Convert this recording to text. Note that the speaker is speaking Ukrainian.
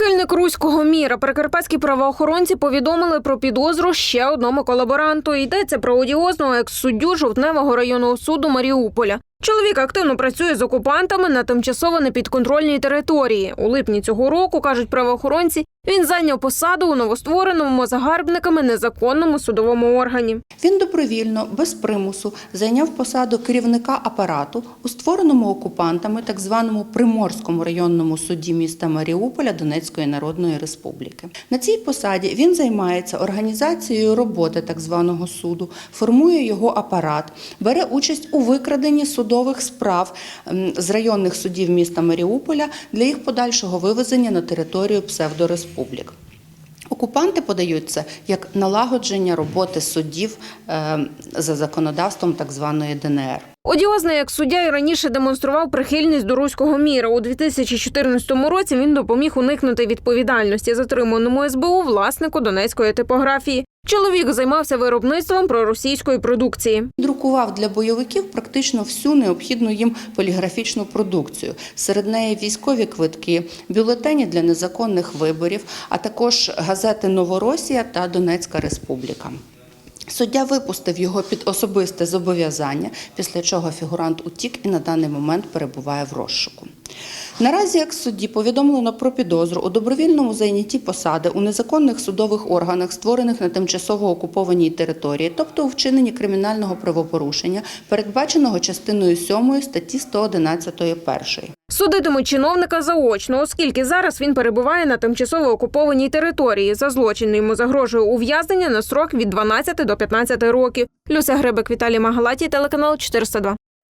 Прихильник руського міра прикарпатські правоохоронці повідомили про підозру ще одному колаборанту. Йдеться про одіозного екс-суддю Жовтневого районного суду Маріуполя. Чоловік активно працює з окупантами на тимчасово непідконтрольній території. У липні цього року кажуть правоохоронці, він зайняв посаду у новоствореному загарбниками незаконному судовому органі. Він добровільно, без примусу, зайняв посаду керівника апарату у створеному окупантами так званому Приморському районному суді міста Маріуполя Донецької Народної Республіки. На цій посаді він займається організацією роботи так званого суду, формує його апарат, бере участь у викраденні судових справ з районних судів міста Маріуполя для їх подальшого вивезення на територію псевдореспублік. Окупанти подаються як налагодження роботи суддів е, за законодавством так званої ДНР. Одіозний як суддя і раніше демонстрував прихильність до руського міра. У 2014 році він допоміг уникнути відповідальності затриманому СБУ власнику донецької типографії. Чоловік займався виробництвом проросійської продукції. Друкував для бойовиків практично всю необхідну їм поліграфічну продукцію. Серед неї військові квитки, бюлетені для незаконних виборів, а також газети Новоросія та Донецька Республіка. Суддя випустив його під особисте зобов'язання, після чого фігурант утік і на даний момент перебуває в розшуку. Наразі, як судді, повідомлено про підозру у добровільному зайнятті посади у незаконних судових органах, створених на тимчасово окупованій території, тобто у вчиненні кримінального правопорушення, передбаченого частиною 7 статті 111 першої. Судитимуть чиновника заочно, оскільки зараз він перебуває на тимчасово окупованій території. За злочин йому загрожує ув'язнення на срок від 12 до 15 років. Люся Гребек, Віталій Магалаті, телеканал 402.